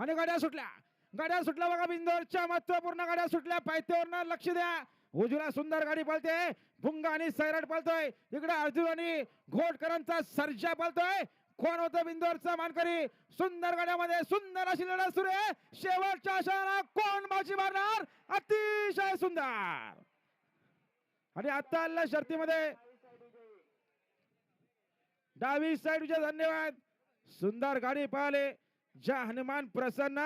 आणि गाड्या सुटल्या. गाड्या सुटल्या बघा बिंदोरच्या महत्त्वपूर्ण गाड्या सुटल्या. पायथ्यावरनं लक्ष द्या. उजव्या सुंदर गाडी पळते. भुंगा आणि सैराट पळतोय. इकडे अर्जुन आणि घोटकरांचा सर्जा पळतोय. कोण होतं बिंदोरचा मानकरी? सुंदर गाड्यामध्ये सुंदर अशी लढत सुरू आहे. शेवटच्या आशाला कोण बाजी मारणार? अतिशय सुंदर. आणि आता आलेल्या शर्तीमध्ये डावी साईडचे धन्यवाद. सुंदर गाडी पाहिले ज्या हनुमान प्रसन्न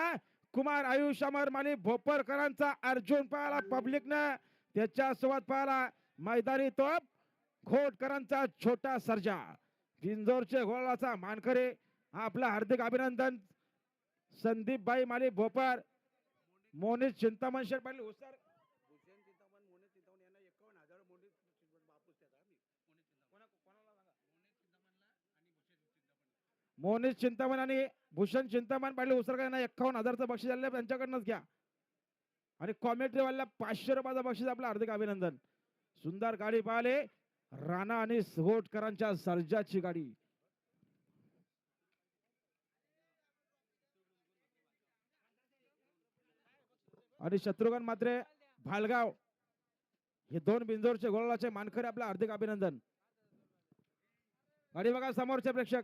कुमार आयुष अमर माली भोपरकरांचा अर्जुन पाहिला पब्लिकनं त्याच्यासोबत पाहिला मैदानी तोप घोटकरांचा छोटा सर्जा. पिंजोरचे घोळाचा मानकरे आपला हार्दिक अभिनंदन. संदीप भाई माली भोपर मोनित चिंतामण शेठ पाटील हुसार भूषण चिंतामण मोने चिंतामण यांना एकावन्न हजार मोने बापूस त्याचा आम्ही मोनीश चिंतामण आणि भूषण चिंतामण पाटील उसरकर यांना एक्कावन्न हजारचं बक्षीस आलेलं त्यांच्याकडनंच घ्या. आणि कॉमेंट्रीवाल्याला पाचशे रुपयाचं बक्षीस आपलं हार्दिक अभिनंदन. सुंदर गाडी पाहिले राणा आणि सोटकरांच्या सर्जाची गाडी. आणि शत्रुघ्न मात्रे भालगाव. हे दोन बिंजोरचे गोळाचे मानकरी आपलं हार्दिक अभिनंदन. गाडी बघा समोरचे प्रेक्षक.